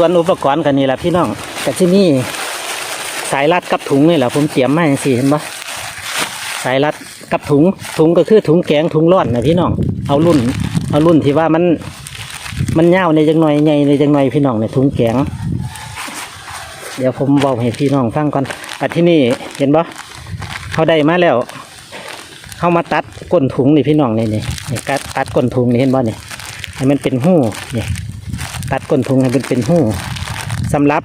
ส่วนอุปกรณ์กันนี่แหละพี่น้องแต่ที่นี่สายรัดกับถุงนี่แหละผมเตรียมมาอย่างสี่เห็นปะสายรัดกับถุงถุงก็คือถุงแกงถุงร่อนนะพี่น้องเอารุ่น เอารุ่นที่ว่ามันมันยาในจังหน่อยใหญ่ในจังหน่อยพี่น้องในถุงแกง เดี๋ยวผมบอกให้พี่น้องฟังก่อนอันที่นี่เห็นปะเขาได้มาแล้วเข้ามาตัดก้นถุงนี่พี่น้องนี่นี่นี่กัดตัดก้นถุงนี่เห็นบ่นี่ให้มันเป็นหู้นี่ ตัดก้นถุงให้มันเป็นหู้สำหรับ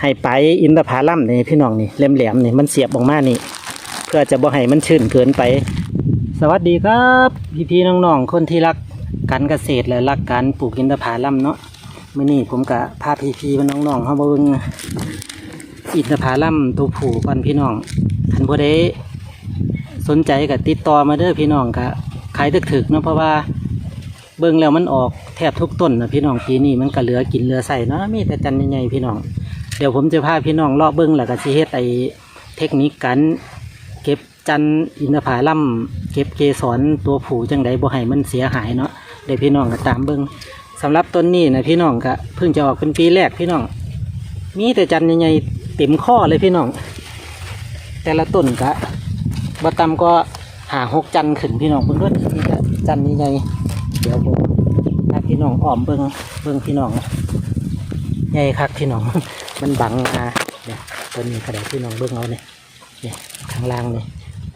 ให้ไปอินทผลัมนี่พี่น้องนี่แหลมๆนี่มันเสียบออกมานี่ เพื่อจะบ่ให้มันชื้นเกินไป สวัสดีครับ พี่ๆน้องๆคนที่รักการเกษตรและรักการปลูกอินทผลัมเนาะมื่อนี้ผมกับพาพี่ๆน้องๆเข้ามาเบิ่งอินทผลัมตัวผูก่อนพี่น้องคันบ่ได้สนใจกับติดต่อมาเด้อพี่น้องกะขายถึกๆเนาะเพราะว่า เบิ่งแล้วมันออกแทบทุกต้นนะพี่น้องปีนี้มันก็เหลือกินเหลือใส่เนาะมีแต่จันใหญ่ๆพี่น้องเดี๋ยวผมจะพาพี่น้องเลาะเบิ่งแล้วก็สิเฮ็ดไอเทคนิคการเก็บจันอินทผลัมเก็บเกสรตัวผูจังใดบ่ให้มันเสียหายเนาะเดี๋ยวพี่น้องก็ตามเบิ่งสำหรับต้นนี้นะพี่น้องก็เพิ่งจะออกเป็นปีแรกพี่น้อง มีแต่จันใหญ่ๆเต็มข้อเลยพี่น้อง แต่ละต้นก็บต่ำก็หาหกจันขึ้นพี่น้องเบิ่งด้วยจันนี่ไง เดี๋ยวผมพาพี่น้องอ้อมเบิ่งเบิ่งพี่น้องใหญ่คักพี่น้อง มันบังอะเดี๋ยต้นนี้กระไดพี่น้องเบิ่งเอาเนี่ยเนี่ยข้างล่างเนี่ย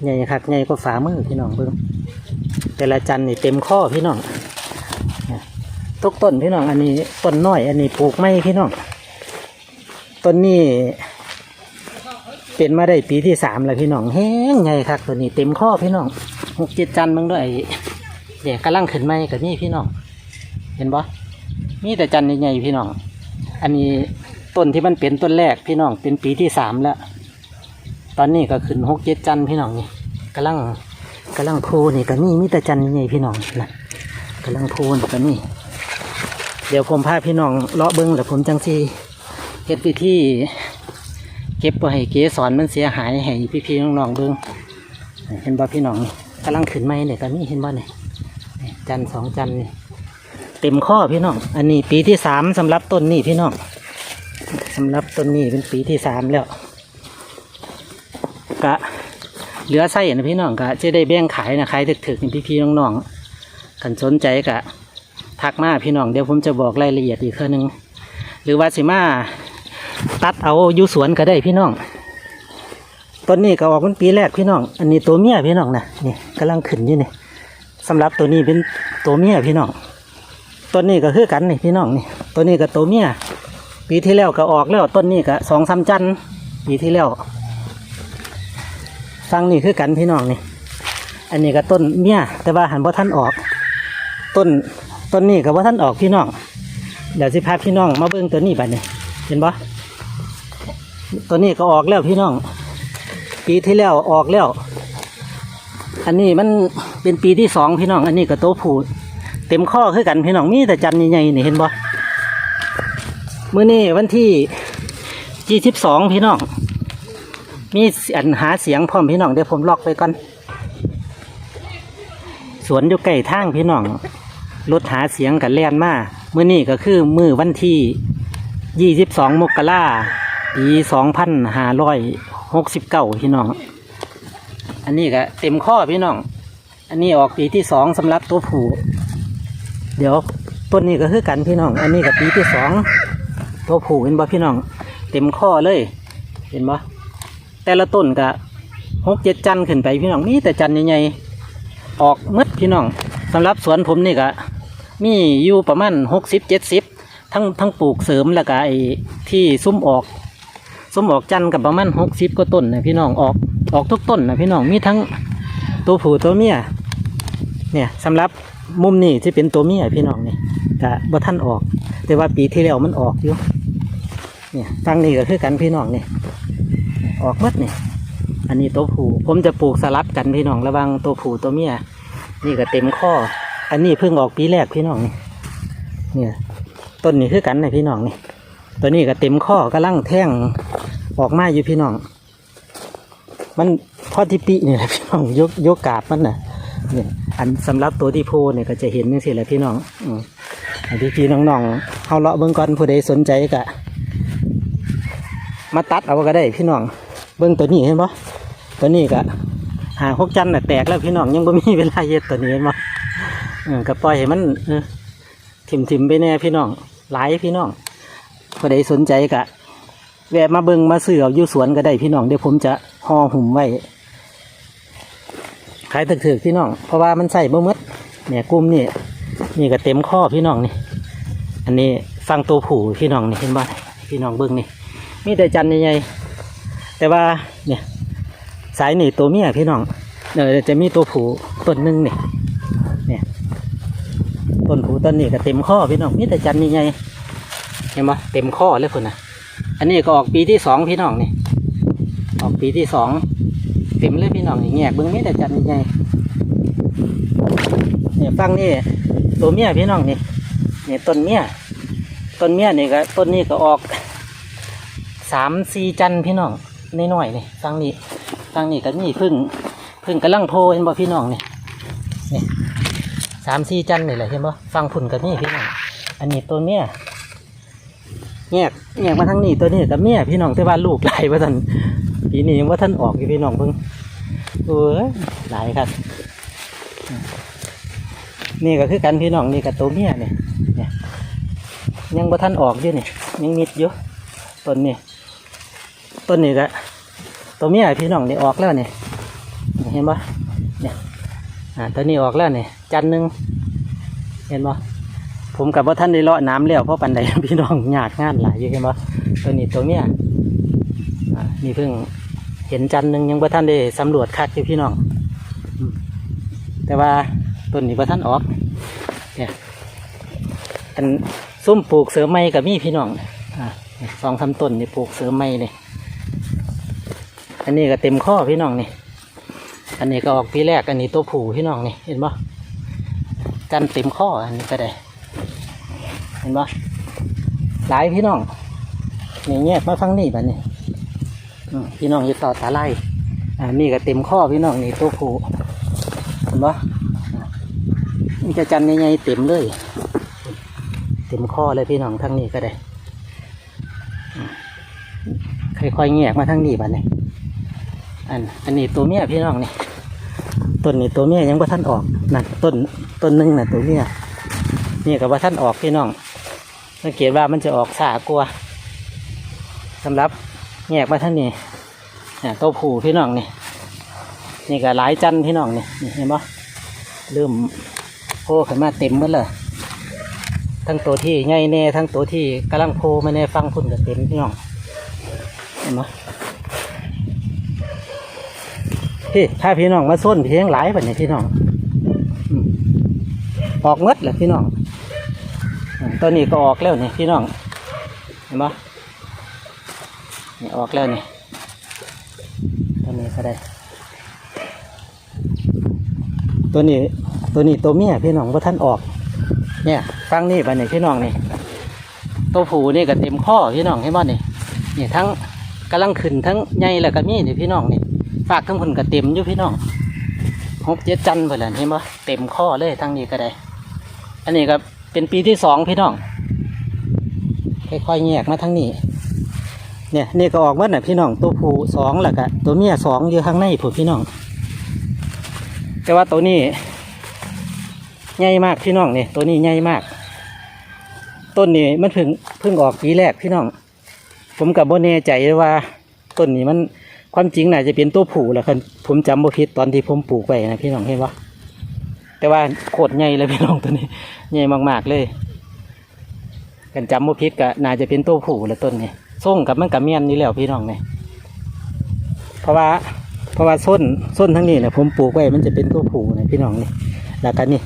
ใหญ่คักใหญ่ก็ฝ่ามือพี่น้องเบิ่งแต่ละจันนี่เต็มข้อพี่น้องเนี่ยทุกต้นพี่น้อง อันนี้ต้นน้อย อันนี้ปลูกไม่พี่น้องต้นนี้เป็นมาได้ปีที่สามแล้วพี่น้องแห้งไงครับตัวนี้เต็มข้อพี่น้องหกเจ็ดจันทร์มึงด้วย เดี๋ยกำลังขึ้นไม่กับนี่พี่น้อง เห็นปะมีแต่จันใหญ่ๆพี่น้อง อันนี้ต้นที่มันเป็นต้นแรกพี่น้อง เป็นปีที่สามแล้ว ตอนนี้ก็ขึ้นหกเจ็ดจันพี่น้องนี่กำลังกำลังโพนี่ก็นี่มีแต่จันใหญ่พี่น้องนะกำลังโพนี่ก็นี่ เดี๋ยวผมพาพี่น้องเลาะเบิ้งแล้วผมจังซีเฮ็ดวิธีเก็บไว้ให้เกสรมันเสียหายให้พี่ๆน้องๆเบิ่งเห็นบ่พี่น้องกำลังขึ้นไม้เนี่ยก็มีเห็นบ่เนี่ย จันสองจันทร์นี่เต็มข้อพี่น้อง อันนี้ปีที่สามสำหรับต้นนี้พี่น้องสำหรับต้นนี้เป็นปีที่สามแล้วกะเหลือไส้นะพี่น้องกะจะได้แบ่งขายนะขายถึกๆนี่พี่ๆน้องๆกันสนใจกะทักมาพี่น้องเดี๋ยวผมจะบอกรายละเอียดอีกเท่านึงหรือว่าสิมาตัดเอาอยู่สวนก็ได้พี่น้องต้นนี้ก็ออกเป็นปีแรกพี่น้อง อันนี้ตัวเมียพี่น้องนะนี่กำลังขึ้นอยู่นี่ สำหรับตัวนี้เป็นตัวเมียพี่น้องต้นนี้ก็คือกันนี่พี่น้องนี่ตัวนี้ก็ตัวเมียปีที่แล้วก็ออกแล้วต้นนี้ก็สองสามจันปีที่แล้วฟังนี่คือกันพี่น้องนี่ อันนี้ก็ต้นเมียแต่ว่าหันบ่ท่านออก ต้นต้นนี้ก็บ่ท่านออกพี่น้องเดี๋ยวสิพาพี่น้องมาเบิ่งตัวนี้บัดนี้เห็นปะตัวนี้ก็ออกแล้วพี่น้อง ปีที่แล้วออกแล้ว อันนี้มันเป็นปีที่สองพี่น้อง อันนี้ก็โตผูดเต็มข้อคือกันพี่น้องมีแต่จันใหญ่ๆนี่เห็นปะมื้อนี้วันที่ยี่สิบสองพี่น้อง มีอันหาเสียงพร้อมพี่น้องเดี๋ยวผมล็อกไปก่อน สวนอยู่ใกล้ทางพี่น้องรถหาเสียงกันแล่นมาเมื่อนี้ก็คือมือวันที่ยี่สิบสองมกราปีสองพันห้าร้อยหกสิบเก้าพี่น้อง อันนี้ก็เต็มข้อพี่น้อง อันนี้ออกปีที่สองสำหรับตัวผูเดี๋ยวต้นนี้ก็คือกันพี่น้อง อันนี้ก็ปีที่สองตัวผูเห็นบ่พี่น้อง เต็มข้อเลย เห็นบ่แต่ละต้นก็หกเจ็ดจันขึ้นไปพี่น้องนี่แต่จันใหญ่ๆออกมืดพี่น้องสำหรับสวนผมนี่ก็มีอยู่ประมาณหกสิบเจ็ดสิบทั้งทั้งปลูกเสริมแล้วก็ไอ้ที่ซุ้มออก ซุ้มออกจันกับประมาณหกสิบกว่าต้นนะพี่น้องออกออกทุกต้นนะพี่น้องมีทั้งตัวผู้ตัวเมียเนี่ยสำหรับมุมนี้ที่เป็นตัวเมียพี่น้องนี่กะบ่ท่านออก แต่ว่าปีที่แล้วมันออกอยู่เนี่ยตั้งนี่ก็คือกันพี่น้องนี่ออกหมดนี่อันนี้ตัวผู้ผมจะปลูกสลับกันพี่น้องระวังตัวผู้ตัวเมียนี่ก็เต็มข้อ อันนี้เพิ่งออกปีแรกพี่น้องนี่เนี่ยต้นนี้คือกันนะพี่น้องนี่ตัวนี้ก็เต็มข้อกำลังแท่ง ออกมาอยู่พี่น้อง มันพอทิปินี่แหละพี่น้องยกยกกาบมันน่ะเนี่ยอันสำหรับตัวที่โพเนี่ยก็จะเห็นนี่สิแหละพี่น้องอืมให้พี่น้องๆเฮาเลาะเบิ่งก่อนผู้ใดสนใจก็มาตัดเอาก็ได้พี่น้อง เบิ่งตัวนี้เห็นบ่ตัวนี้ก็หาหกจันน่ะแตกแล้วพี่น้องยังบ่มีเวลาเย็ดตัวนี้เห็นบ่เออก็ปล่อยให้มันเออทิมๆไปแน่พี่น้องหลายพี่น้องผู้ใดสนใจก็ แวะมาเบิงมาซื้อเอาอยู่สวนก็ได้พี่น้องเดี๋ยวผมจะห่อหุ่มไว้ขายถึกๆพี่น้อง เพราะว่ามันใส่บ่มดเนี่ยกลุ่มนี่นี่ก็เต็มข้อพี่น้องนี่ อันนี้ฟังตัวผูพี่น้องนี่เห็นบ่พี่น้องเบิงนี่มีแต่จันใหญ่ๆแต่ว่าเนี่ยสายนี่ตัวเมียพี่น้องเดี๋ยวจะมีตัวผูต้นหนึงนี่เนี่ยต้นผูต้นนี้ก็เต็มข้อพี่น้องมีแต่จันใหญ่ๆเห็นบ่เต็มข้อเลยคนน่ะ อันนี้ก็ออกปีที่สองพี่น้องนี่ ออกปีที่สองเต็มเลยพี่น้องนี่แงกเบิ้งมีแต่จันใหญ่เนี่ยฟังนี่ตัวเมียพี่น้องนี่เนี่ยต้นเมียต้นเมียนี่ก็ต้นนี้ก็ออกสามสี่จันพี่น้องน้อยๆนี่ฟังนี่ฟังนี่ก็มีพึ่งพึ่งกำลังโพเห็นบ่พี่น้องนี่นี่สามสี่จันนี่แหละเห็นบ่ฟังผุ่นกับนี่พี่น้องอันนี้ต้นเมีย แงกแงกมาทางนี้ตัวนี้กับเมียพี่น้องแต่ว่าลูกหลายว่าท่านปีนี้ว่าท่านออกอยู่พี่น้องเพิ่งเออหลายครับ นี่ก็คือกันพี่น้องนี่กับตัวเมียเนี่ยเนี่ยยังบ่ทันออกอยู่นี่ยังมิดอยู่ต้นนี่ต้นนี่ก็ตัวเมียพี่น้องนี่ออกแล้วเนี่ยเห็นปะเนี่ยอ่าตัวนี้ออกแล้วเนี่ยจันทร์หนึ่งเห็นปะ ผมกับว่าท่านได้เลาะน้ำแล้วเพราะปันใดพี่น้องยากงานหลายอยู่เห็นปะตัวนี้ตัวเมียนี่เพิ่งเห็นจันทร์หนึ่งยังบ่ท่านได้สำรวจคักอยู่พี่น้อง แต่ว่าต้นนี้บ่ท่านออกเนี่ยอันซุ่มปลูกเสริมไม้กับมีพี่น้องอ่าสองสาต้นนี่ปลูกเสริมไม้นี่อันนี้ก็เต็มข้อพี่น้องนี่ อันนี้ก็ออกปีแรกอันนี้ตัวผูพี่น้องนี่เห็นบ่จันทร์เต็มข้ออันนี้ก็ได้ ห็นบ่หลายพี่น้องนี่แยกมาฟังนี่บัดนี้อืมพี่น้องอยึดต่อตาไล่อ่านี่ก็เต็มข้อพี่น้องนี่ตัวผู้เห็นปะอ่ามีจะจันใหญ่เต็มเลย เต็มข้อเลยพี่น้องทั้งนี้ก็ได้อืมค่อยๆแงกมาทั้งนี้บัดนี้อันอันนี้ตัวเมียพี่น้องนี่ต้นนี้ตัวเมียยังว่าท่านออกนั่นต้นต้นหนึงน่ะตัวเมียนี่กับว่าท่านออกพี่น้อง สังเกตว่ามันจะออกสากลัวสำหรับแยกมาท่างนี้เนี่ยตัวผูพี่น้องนี่นี่ก็หลายจันพี่น้องนี่นเห็นปะเริ่มโผล่ขึ้นมาเต็มหมดเลยทั้งตัวที่ใหญ่แน่ทั้งตัวที่กำลังโผล่มาแน่ฟังพุ่นก็เต็มพี่น้องเห็นปะพี่ถ้าพี่น้องมาส้นเพียงหลายแบบนี้พี่น้องออกหมดเลยพี่น้อง ตัวนี้ก็ออกแล้วนี่พี่น้อง เห็นปะนี่ออกแล้วนี่ตัวนี้ก็ได้ ตัวนี้ตัวนี้ตัวเมียพี่น้องว่าท่านออก เนี่ยฟังนี่ไปนี่พี่น้องนี่ ตัวผูนี่ก็เต็มข้อพี่น้องให้บ้านนี่นี่ทั้งกำลังขึ้นทั้งใหญ่แล้วก็มีนี่พี่น้องนี่ฝากทั้งคนก็เต็มอยู่พี่น้องหกเจ็ดจันไปแล้วเห็นปะเต็มข้อเลยทั้งนี้ก็ได้ อันนี้ก็ เป็นปีที่สองพี่น้องค่อยๆแยกมาทั้งนี้ เนี่ยนี่ก็ออกมาหน่ะพี่น้องตัวผู้สองแล้วก็ตัวเมียสองอยู่ข้างในผู้พี่น้อง แต่ว่าตัวนี้ใหญ่มากพี่น้องเนี่ยตัวนี้ใหญ่มาก ต้นนี้มันเพิ่งเพิ่งออกปีแรกพี่น้อง ผมกับโบแน่ใจว่าต้นนี้มันความจริงน่าจะเป็นตัวผู้แหละครับผมจำบ่ผิดตอนที่ผมปลูกไว้นะพี่น้องเห็นปะ แต่ว่าโคตรใหญ่เลยพี่น้องตัวนี้ใหญ่มากๆเลย กันจำบ่ผิดก็น่าจะเป็นตัวผู้แหละต้นนี้ส่งกับมันกับเมียนนี่แล้วพี่น้องเนี่ยเพราะว่าเพราะว่าส้นส้นทั้งนี้เนี่ยผมปลูกไว้มันจะเป็นตัวผูนะพี่น้องนี่แล้วกันนี่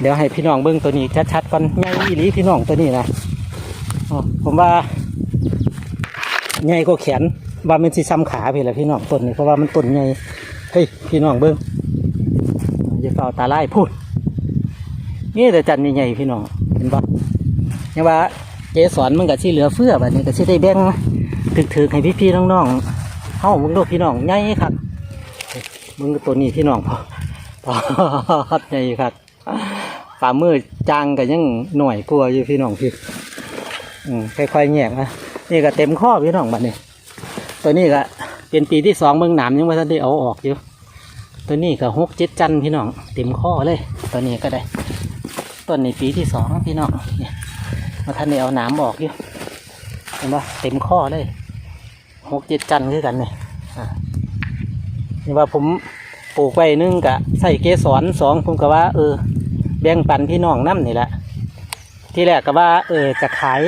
เดี๋ยวให้พี่น้องเบิ้งตัวนี้ชัดๆก่อนใหญ่อีหลีพี่น้องตัวนี้นะอผมว่าใหญ่กว่าแขนว่ามันสิซ้ำขาพี่แหละพี่น้องต้นนี้เพราะว่ามันต้นใหญ่เฮ้ยพี่น้องเบิ้ง อย่าเฝ้าตาไล่พูดนี่แต่จันใหญ่ๆพี่น้องเห็นปะเนี่ยว่าเกสรมันก็สิเหลือเฟือแบบนี้ก็สิได้แบ่งถึกๆให้พี่ๆน้องๆเฮ้ามึงดูพี่น้องใหญ่ครับมึงตัวนี้พี่น้องพอพอใหญ่ครับฝ่ามือจางก็ยังหน่อยกลัวอยู่พี่น้องพี่ค่อยๆแยกนะนี่ก็เต็มข้อพี่น้องบัดนี้ ตัวนี้ก็เป็นปีที่สองเมืองหนามยังไม่ทันได้เอาออกอยู่ ตัวนี้ก็หกเจ็ดจันพี่น้องเต็มข้อเลย ตัวนี้ก็ได้ ต้นในปีที่สองพี่น้องเนี่ยมาทันได้เอาหนามออกอยู่เห็นปะเต็มข้อเลยหกเจ็ดจันคือกันเนี่ยอ่านี่ว่าผมปลูกไว้นึงกะใส่เกสรสองผมก็ว่า เออ แบ่งปันพี่น้องน้ำนี่แหละที่แรกก็ว่า เออจะขาย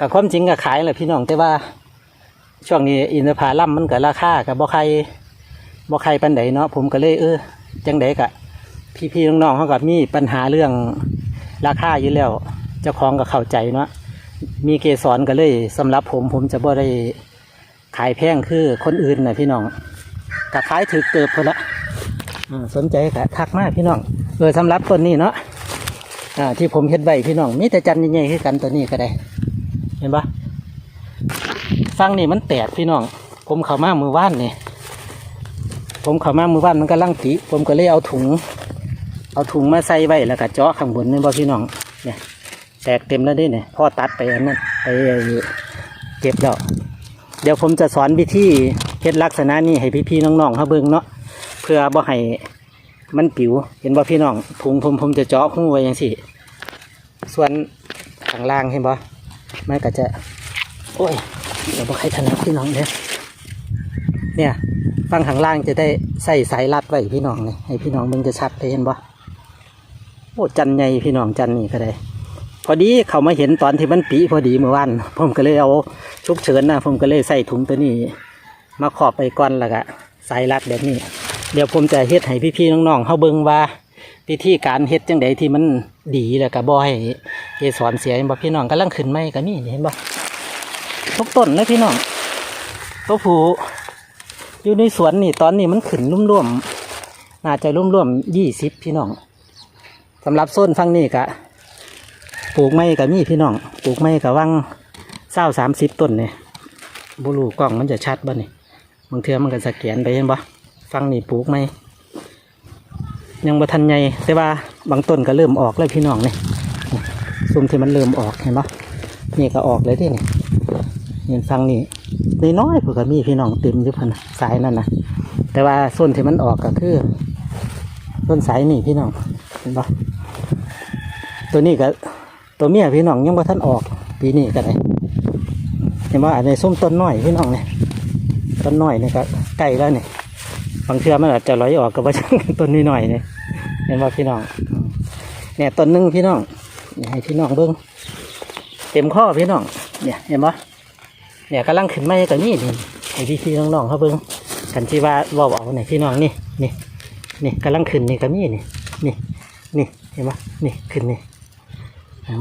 กับความจริงก็ขายแหละพี่น้องแต่ว่า ช่วงนี้อินทผลัมมันก็ราคากับบ่ใคร บ่ใครปันใดเนาะผมก็เลยเออจังไดกะ พี่ๆน้องๆเขาก็มีปัญหาเรื่องราคาอยู่แล้วเจ้าของก็เข้าใจเนาะมีเกสรก็เลยสำหรับผมผมจะบ่ได้ขายแพงคือคนอื่นนะพี่น้องก็ขายถือเติบคนละสนใจก็ทักมากพี่น้องเออสำหรับต้นนี้เนาะที่ผมเฮ็ดไว้พี่น้องมีแต่จันทร์ใหญ่ๆคือกันตัวนี้ก็ได้ เห็นปะฟังนี่มันแตกพี่น้อง ผมเข้ามามือว่านนี่ ผมเข้ามามือว่านมันก็ลังปีผมก็เลยเอาถุง เอาถุงมาใส่ไว้แล้วก็เจาะข้างบนนี่บ่พี่น้องเนี่ยแตกเต็มแล้วด้เนี่ยพ่อตัดไปอันนั้นไปเก็บแล้วเดี๋ยวผมจะสอนวิธีเฮ็ดลักษณะนี้ให้พี่ๆน้องๆเขาเบิ่งเนาะเพื่อบ่ให้มันปิว เห็นบ่พี่น้องถุงผมผมจะเจาะหูไว้อย่างสี่ส่วนข้างล่างเห็นบ่มันก็จะ โอ้ยเดี๋ยวบอให้ถนัดพี่น้องเนี่ย เนี่ยฟังข้างล่างจะได้ใส่สายรัดไว้พี่น้องเลยให้พี่น้องมึงจะชัดเลยเห็นปะโอ้จันใหญ่พี่น้องจันนี่ก็ได้ พอดีเขามาเห็นตอนที่มันปีพอดีเมื่อวานผมก็เลยเอาชุกเฉินนะผมก็เลยใส่ถุงตัวนี้ มาขอบไปก่อนล้วก็สายรัดแบบนี้ เดี๋ยวผมจะเฮ็ดให้พี่ๆน้องๆเขาเบิ่งว่าวิธีการเฮ็ดจังไดที่มันดีแล้วก็บ่ให้เกสรเสียเห็นบ่พี่น้องกำลังขึ้นไหมก็นี่เห็นบ่ทุกต้นเลยพี่น้องตัวผู้ อยู่ในสวนนี่ตอนนี้มันขึ้นร่วมๆน่าจะร่วมๆยี่สิบพี่น้องสำหรับโซนฟังนี่กะปลูกไม้กับมีพี่น้องปลูกไม้กับวังเศร้าสามสิบต้นเนี่ยบุรูกล้องมันจะชัดบ่นี่บางเทือมันก็สแกนไปเห็นบ่ฟังนี่ปลูกไม้ยังบ่ทันใหญ่แต่ว่าบางต้นก็เริ่มออกแล้วพี่น้องนี่ซุมที่มันเริ่มออกเห็นบ่นี่ก็ออกเลยที่นี่เห็นฟังนี่ ในน้อยๆพวกก็มีพี่น้องเต็มอยู่พันสายนั่นนะแต่ว่าส่วนที่มันออกก็คือต้นสายนี่พี่น้องเห็นปะตัวนี้ก็ตัวเมียพี่น้องยังว่าท่านออกปีนี้ก็ได้เห็นว่าอันนี้ส้มต้นน้อยพี่น้องเนี่ยต้นน้อยนี่ก็ใกล้แล้วเนี่ยบางเทือมันอาจจะลอยออกกับว่าต้นนี้หน่อยเนี่ยเห็นว่าพี่น้องเนี่ยต้นหนึงพี่น้องให้พี่น้องเบิ้งเต็มข้อพี่น้องเนี่ยเห็นปะ เนี่ยกำลังขึ้นไมาแต่นี่นี่ไอพี่พี่น้องๆเขาเบิ่งกันที่ว่าว่าเอาเนี่ยพี่น้องนี่นี่นี่กำลังขึ้นนี่ก็มีนี่นี่นี่เห็นปะนี่ขึ้นนี่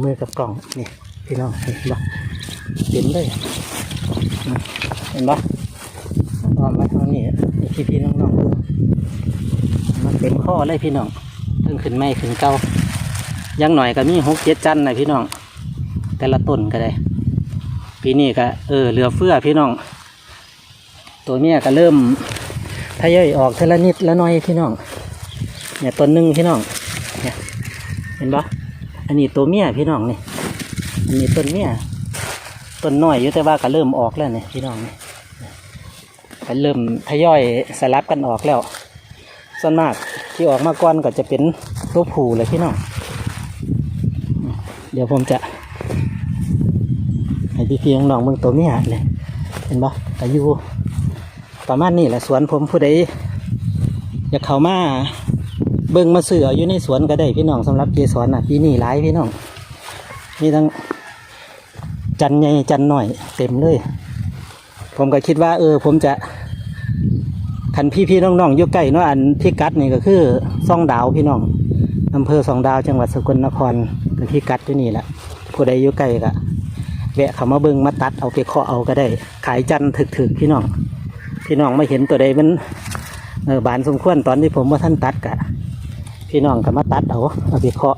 มือกับกล่องนี่พี่น้องเห็นปะเต็มเลยเห็นปะออกมาทางนี้พี่พี่น้องๆเบิ่งมันเต็มข้อเลยพี่น้องเพิ่งขึ้นไม่ขึ้นเก่ายังหน่อยก็มีหกเจ็ดจันนะพี่น้อง แต่ละต้นก็ได้ ปีนี้ก็เออเหลือเฟือพี่น้อง ตัวเนี้ยก็เริ่มทยอยออกทีละนิดละน้อยพี่น้อง เนี่ยต้นหนึ่งพี่น้องเนี่ยเห็นปะอันนี้ตัวเมียพี่น้องนี่อันนี้ต้นเมียต้นน้อยอยู่แต่ว่าก็เริ่มออกแล้วเนี่ยพี่น้องนี่ก็เริ่มทยอยสลับกันออกแล้วส่วนมากที่ออกมาก่อนก็จะเป็นตัวผูเลยพี่น้อง เดี๋ยวผมจะ พี่พี่น้องๆเมืองตัวเมียเนี่ยเห็นปะแต่ยู่ประมาณนี้แหละสวนผมผู้ใดอยากเข้ามาเบิ่งมาเสืออยู่ในสวนก็ได้พี่น้องสำหรับเกสรน่ะปีนี้หลายพี่น้องมีทั้งจันใหญ่จันหน่อยเต็มเลย ผมก็คิดว่า เออ ผมจะคันพี่พี่น้องๆอยู่ใกล้เนาะอันพิกัดนี่ก็คือซ่องดาวพี่น้องอำเภอสองดาวจังหวัดสกลนครเป็นพิกัดอยู่นี่แหละผู้ใดอยู่ใกล้ก็ แวะเขามาเบิ่งมาตัดเอาไปเคาะเอาก็ได้ ขายจันทร์ถึกพี่น้อง พี่น้องไม่เห็นตัวใดมันเออบานสมควรตอนที่ผมว่าท่านตัดกะ พี่น้องก็มาตัดเอาเอาไปเคาะ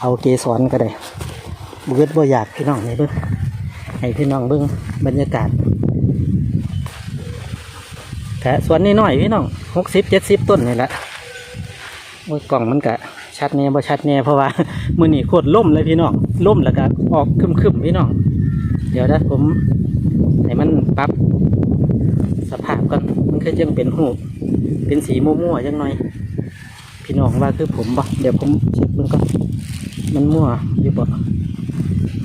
เอาเกสรก็ได้บุกบ่อยากพี่น้องให้เบิ่งให้พี่น้องเบิ่งบรรยากาศแต่สวนนี้น้อยพี่น้องหกสิบเจ็ดสิบต้นนี่แหละโอ้ยกล่องมันกะชัดแน่บ่ชัดแน่เพราะว่ามื้อนี้โคตรล่มเลยพี่น้องล่มแล้วก็ออกครึมๆพี่น้อง เดี๋ยวนะผมให้มันปรับสภาพก่อนมันคือยังเป็นหูเป็นสีมั่วๆจังหน่อย พี่น้องว่าคือผมบ่เดี๋ยวผมเช็คมันก่อนมันมั่วอยู่บ่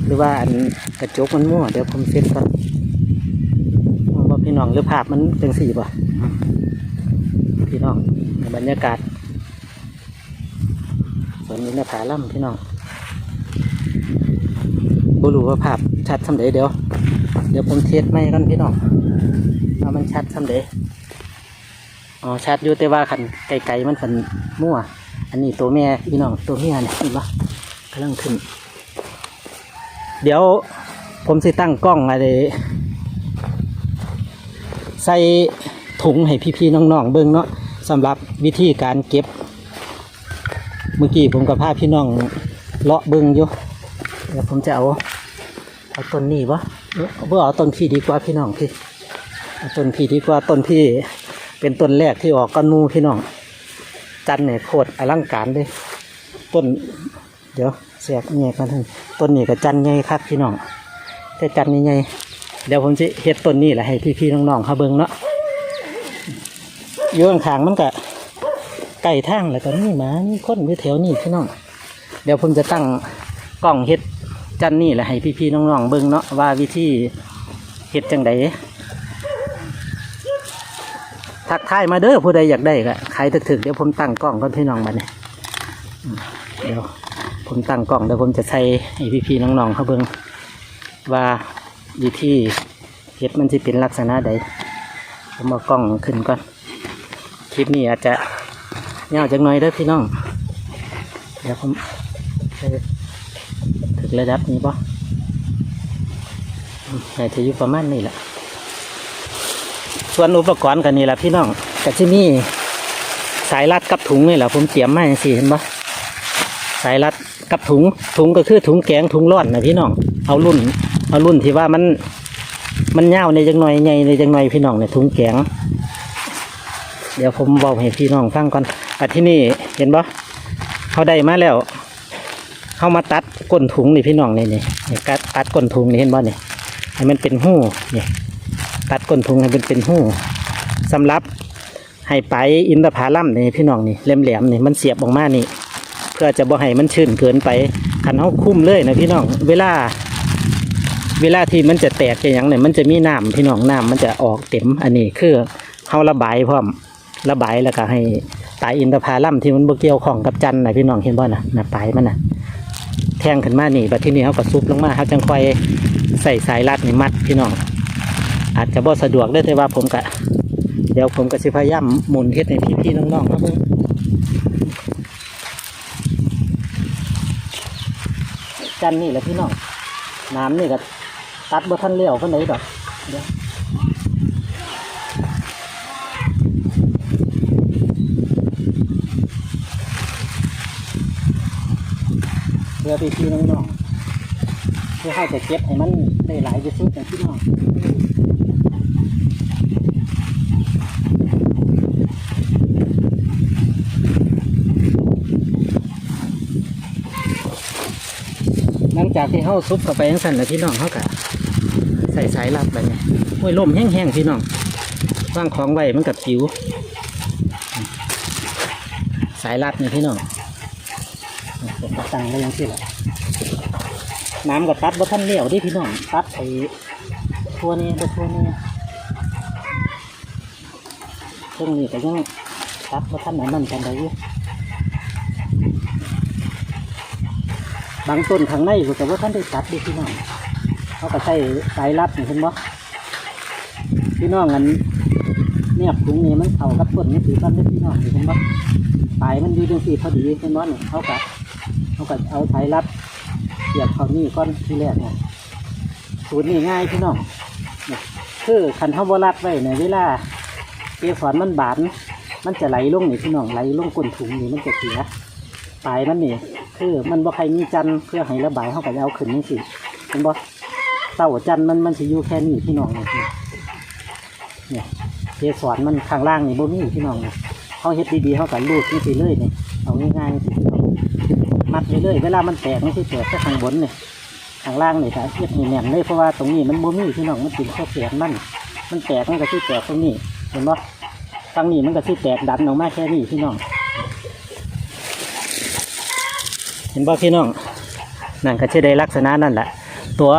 หรือว่าอันกระจกมันมั่วเดี๋ยวผมเซ็ตก่อนว่าพี่น้องหรือภาพมันเป็นสีบ่พี่น้องในบรรยากาศสวนอินทผาล่ำพี่น้องบ่รู้ว่าภาพ ชัดสำเร็จเดี๋ยว เดี๋ยวผมเทสไม่กันพี่น้องว่ามันชัดสำเร็จอ๋อชัดอยู่แต่ว่าขันไกลๆมันขันมั่ว อันนี้ตัวแม่พี่น้องตัวเมียเนี่ยเห็นปะกำลังขึ้น เดี๋ยวผมสิตั้งกล้องอะไรใส่ถุงให้พี่ๆน้องๆเบิ่งเนาะสำหรับวิธีการเก็บ เมื่อกี้ผมกับพาพี่น้องเลาะเบิ่งอยู่เดี๋ยวผมจะเอา เอาต้นนี้วะเอ้อเพื่อเอาต้นพี่ดีกว่าพี่น้องพี่เอาต้นพี่ดีกว่าต้นพี่เป็นต้นแรกที่ออกก้อนหมูพี่น้อง จันเนี่ยโคตรอลังการเลยต้น เดี๋ยวเสียกแง่กันทั้งต้นนี้กับจันใหญ่ครับพี่น้องแต่จันใหญ่ๆเดี๋ยวผมจะเฮ็ดต้นนี้แหละให้พี่ๆน้องๆเขาเบิ่งเนาะอยู่ข้างๆมันก็ไก่ทางแล้วก็นี่หมานี่คนอยู่แถวนี้พี่น้อง เดี๋ยวผมจะตั้งกล้องเฮ็ด จันนี่แหละให้พี่ๆน้องๆเบิ่งเนาะว่าวิธีเฮ็ดจังไดทักทายมาเด้อผู้ใดอยากได้ก็ใครถึกๆเดี๋ยวผมตั้งกล้องก่อนพี่น้องมาเนี่ยเดี๋ยวผมตั้งกล้องเดี๋ยวผมจะใส่ให้พี่ๆน้องๆเขาเบิ่งว่าวิธีเฮ็ดมันจะเป็นลักษณะใดผมเอากล้องขึ้นก่อน คลิปนี้อาจจะยาวจังหน่อยเด้อพี่น้อง เดี๋ยวผมใส่ ระดับนี้ปะน่าจะอยู่ประมาณนี้แหละส่วนอุปกรณ์กันนี่แหละพี่น้องก็จะมีสายรัดกับถุงนี่แหละผมเตรียมมาอย่างสี่เห็นปะสายรัดกับถุงถุงก็คือถุงแกงถุงร่อนนะพี่น้องเอารุ่น เอารุ่นที่ว่ามันมันยาในจังหน่อยใหญ่ในจังหน่อยพี่น้องในถุงแกงเดี๋ยวผมบอกให้พี่น้องฟังก่อนอันที่นี่เห็นปะเขาได้มาแล้ว เข้ามาตัดก้นถุงนี่พี่น้องนี่นี่นี่กัดตัดก้นถุงนี่เห็นบ่นี่ให้มันเป็นหู้นี่ตัดก้นถุงให้มันเป็นหู้สำหรับให้ไปอินทผลัมนี่พี่น้องนี่แหลมๆนี่มันเสียบออกมานี่ เพื่อจะบ่ให้มันชื้นเกินไปขันเขาคุ้มเลยนะพี่น้องเวลา เวลาที่มันจะแตกจะอย่างเนี่ยมันจะมีน้ำพี่น้องน้ำมันจะออกเต็มอันนี้คือเขาระบายพร้อมระบายแล้วก็ให้ตายอินทผลัมที่มันบ่เกี่ยวของกับจันนะพี่น้องเห็นบ่นะนะปลายมันนะ แทงขึ้นมานี่บัดที่นี่เขาก็ซุบลงมาเขาจังค่อยใส่สายรัดนี่มัดพี่น้อง อาจจะบ่สะดวกเด้แต่ว่าผมกะเดี๋ยวผมก็สิพยายามหมุนเฮ็ดให้พี่ๆน้องๆครับเบิ่งจันนี่แหละพี่น้องน้ำนี่ก็ตัดบ่ทันเลี้ยวคนไหนดอกเดี๋ยว เพื่พี่น้องๆเพื่อให้จะเก็บให้มันได้หลายที่สุดนะพี่น้องหลังจากที่เข้าซุปเข้าไปยังสั่นแล้วพี่น้องเขาก็ใส่สายลัดไปเนี่ยโอ้ยลมแห้งๆพี่น้องวางของไว้มันกับผิว สายลัดนี่พี่น้อง ตั้งไว้อยังสิแหละน้ำกับตัดบ่ทันเลี้ยวดิพี่น้องตัดไอ้ทั่วนี้บ่ทั่วนี้ช่งนี้ก็ยังตัดบ่ทันอันนั้นกันได้อยู่บางต้นข้างในก็แต่ว่าท่านได้ตัดดิพี่น้องเขาก็ใช้สายรัดเห็นบ่พี่น้องอันเนี่ยถุงนี้มันเข้ากับต้นนี่ถือกันได้พี่น้องเห็นบ่ปลายมันอยู่จังสี่พอดีเห็นบ่เนี่ยเขาก็ เขาก็เอาสายรัดเสียบเข้านี่ก้อนที่แรกเนี่ยสูตรนี้ง่ายพี่น้องคือคันเท้าบรัดไว้เนี่ยเวลาเกสรมันบาน มันจะไหลลงนี่พี่น้องไหลลงก้นถุงนี่มันจะเสียปลายมันนี่คือมันบ่ใครมีจันเพื่อให้ระบายเขาก็จะเอาขึ้นนี่สิมันบ่เต้าจันมันมันสิอยู่แค่นี้พี่น้องนี่เนี่ยเกสรมันข้างล่างนี่บ่มีพี่น้องนี่เขาเฮ็ดดีๆเขาก็รูดนี่สิเลยนี่เอาง่ายๆสิ มัดไปเลยเวลามันแตกไมันคือแตกแค่ข้างบนเนี่ยข้างล่างนี่ถ้าเทียบนี่แน่นเลยเพราะว่าตรงนี้มันบ่มีพี่น้องมันเป็นข้อแขนมันมันแตกมันก็คือแตกตรงนี้เห็นปะทางนี้มันก็คือแตกดันออกมาแค่นี้พี่น้อง เห็นปะพี่น้องนั่นก็จะได้ลักษณะนั่นแหละ ตัว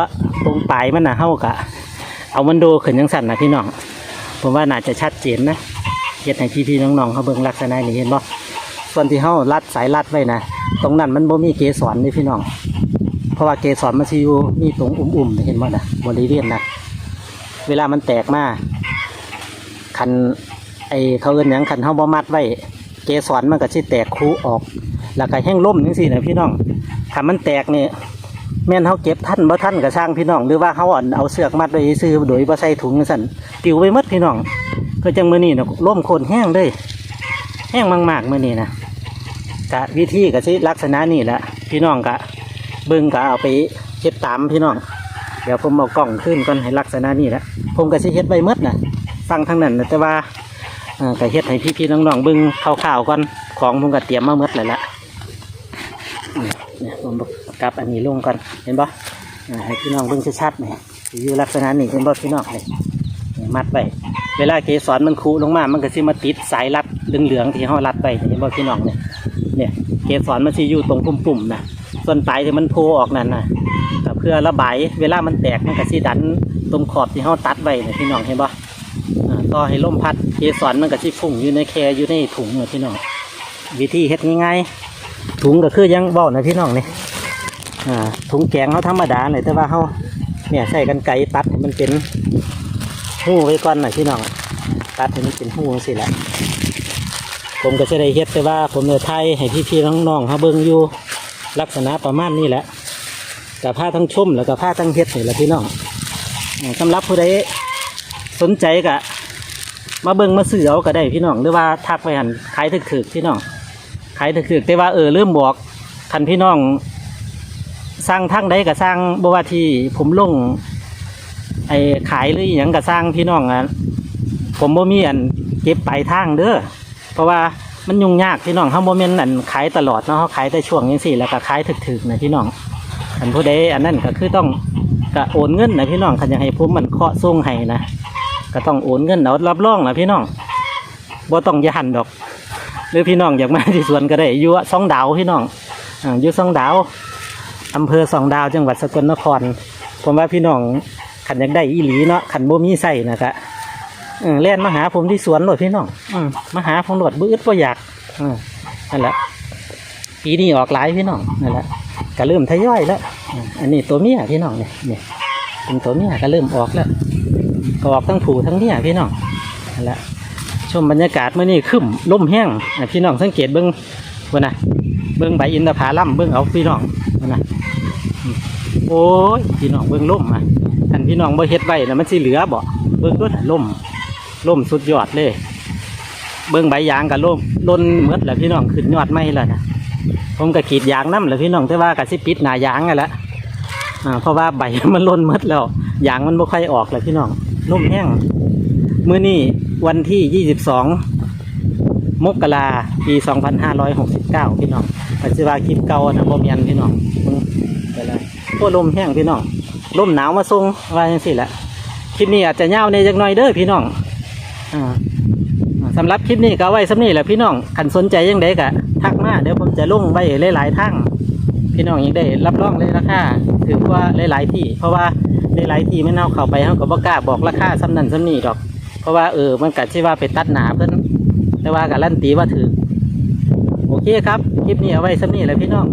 ตรงปลายมันน่ะเฮากะเอามันดูขึ้นยังสั่นนะพี่น้องผมว่าน่าจะชัดเจนนะเฮ็ดให้พี่ๆน้องๆเขาเบิ่งลักษณะนี้เห็นบ่ ส่วนที่เฮารัดสายรัดไว้นะตรงนั้นมันบ่มีเกสรนี่พี่น้อง เพราะว่าเกสรมันสิอยู่มีตรงอุ่มๆเห็นบ่นะบริเวณนะเวลามันแตกมาคันไอเขาเอิ้นหยังคันเฮาบ่มัดไว้เกสรมันก็สิแตกคูออก แล้วก็แห้งล่มจังซี่นะพี่น้องถ้ามันแตกนี่แม่นเฮาเก็บท่านบ่ท่านก็ช่างพี่น้องหรือว่าเฮาอ่อนเอาเสือกมัดไว้ซื้อโดยบ่ใส่ถุงจังซั่นปิวไปหมดพี่น้องก็จังมื้อนี้นะล่มโคนแห้งเลยแห้งมากๆมื้อนี้นะ กะวิธีก็สิลักษณะนี้แหละพี่น้องกะเบิ่งก็เอาไปเฮ็ดตามพี่น้อง เดี๋ยวผมเอากล้องขึ้นก่อนให้ลักษณะนี้แหละผมก็สิเฮ็ดไว้หมดนะฟังทางนั้นนะแต่ว่าเอ่อก็เฮ็ดให้พี่ๆน้องๆเบิ่งคร่าวๆก่อนของผมก็เตรียมมามดแล้วละเนี่ยผมกลับอันนี้ลงก่อนเห็นปะให้พี่น้องเบิ่งชัดๆหน่อยอยู่ลักษณะนี้เห็นปะพี่น้องเลยมัดไปเวลาเกสรมันคูลงมา มันก็สิมาติดสายรัดเหลืองๆที่เขารัดไปเห็นปะพี่น้องเนี่ย เนี่ยเกสรมันสิอยู่ตรงปุ่มๆนะส่วนปลายที่มันโผล่ออกนั่นนะก็เพื่อระบายเวลามันแตกมันก็สิดันตรงขอบที่เขาตัดไว้นี่ยพี่น้องเห็นปะอ่ต่อให้ลมพัดเกสรมันก็สิฟุ้งอยู่ในแคอยู่ในถุงนี่ยพี่น้องวิธีเฮ็ดง่ายๆถุงก็คือยังเบ้านะพี่น้องนี่อ่าถุงแกงเขาธรรมดาเลยแต่ว่าเขาเนี่ยใส่กันไก่ตัดมันเป็นหูไว้ก่อนหน่อยพี่น้องตัดให้มันเป็นหูสิแหละ ผมก็จะได้เฮ็ดแต่ว่าผมจะไทยให้พี่ๆน้องๆเขาเบิ่งอยู่ลักษณะประมาณนี้แหละกับผ้าทั้งชุ่มแล้วก็ผ้าทั้งเฮ็ดนี่แหละพี่น้องอ่าสำหรับผู้ใดสนใจก็มาเบิ่งมาซื้อเอาก็ได้พี่น้องหรือว่าทักไปหันขายถึกๆพี่น้องขายถือแต่ว่าเออเริ่มบอกคันพี่น้องสร้างทั้งใดก็สร้างบว่าที่ผมลงไอ้ขายหรืออย่างก็สร้างพี่น้องอะผมบ่มีอันเก็บปลายทางเด้อ เพราะว่ามันยุ่งยากพี่น้องเขาโมเมนต์อันขายตลอดเนาะเขาขายแต่ช่วงนี้สิแล้วก็ขายถึกๆนะพี่น้องอันผู้ใดอันนั้นก็คือต้องก็โอนเงินนะพี่น้องคันอยากให้ผมมันเคาะส่งให้นะก็ต้องโอนเงินเอารับรองนะพี่น้องบ่ต้องยันดอก หรือพี่น้องอยากมาที่สวนก็ได้อยู่สองดาวพี่น้องอยู่สองดาวอำเภอสองดาวจังหวัดสกลนครผมว่าพี่น้องขันยากได้อีหลีเนาะขันบ่มีใส่นะครับ เออแล่นมาหาผมที่สวนหลดพี่น้องอืมมาหาผมหลดบื้อบ่อยากอืมนั่นแหละปีนี้ออกหลายพี่น้องนั่นแหละก็เริ่มทยอยแล้วอันนี้ตัวเมียพี่น้องเนี่ยเนี่ยเป็นตัวเมียก็เริ่มออกแล้วก็ออกทั้งผูทั้งเมียพี่น้องนั่นแหละชมบรรยากาศเมื่อนี้ขึ้นล่มแห้งพี่น้องสังเกตเบิ้องว่านะเบิ้องใบอินทผลัมเบิ้องเอาพี่น้องว่านะโอ้ยพี่น้องเบิ้องล่มอะอันพี่น้องบ่เฮ็ดไว้นะมันสิเหลือบ่เบิ้องด้วยล่ม ล่มสุดยอดเลย เบิ้องใบยางกับล่มล้นเมดแหละพี่น้องขึ้นยอดไม่แล้วนะผมก็กรีดยางน้ำแหละพี่น้องแต่ว่าก็สิปิดหน้ายางกันละเพราะว่าใบมันล้นเมดแล้วยางมันบ่ค่อยออกเลยพี่น้องล่มแห้งมื้อนี้วันที่ 22 มกราปี 2569 พี่น้องปัจจุบันคลิปเก่านะบ่แม่นพี่น้องไปเลยโอ้ลมแห้งพี่น้องลมหนาวมาส่งว่าจังซี่แหละคลิปนี้อาจจะยาวในจักหน่อยเด้อพี่น้อง อ่าสำหรับคลิปนี้ก็ไว้สำนี้แหละพี่น้องคันสนใจยังไดก็ทักมาเดี๋ยวผมจะลงไว้หลายๆทางพี่น้องยังได้รับรองเลยราคาถือว่าหลายๆที่ เพราะว่าหลายๆที่ไม่เอาเข้าไปเขาก็บ่กล้าบอกราคาซ้ำนั่นซ้ำนี่ดอก เพราะว่าเออมันกัดที่ว่าไปตัดหนาเพิ่นแต่ว่าการันตีว่าถือโอเคครับคลิปนี้เอาไว้ซ้ำนี่แหละพี่น้อง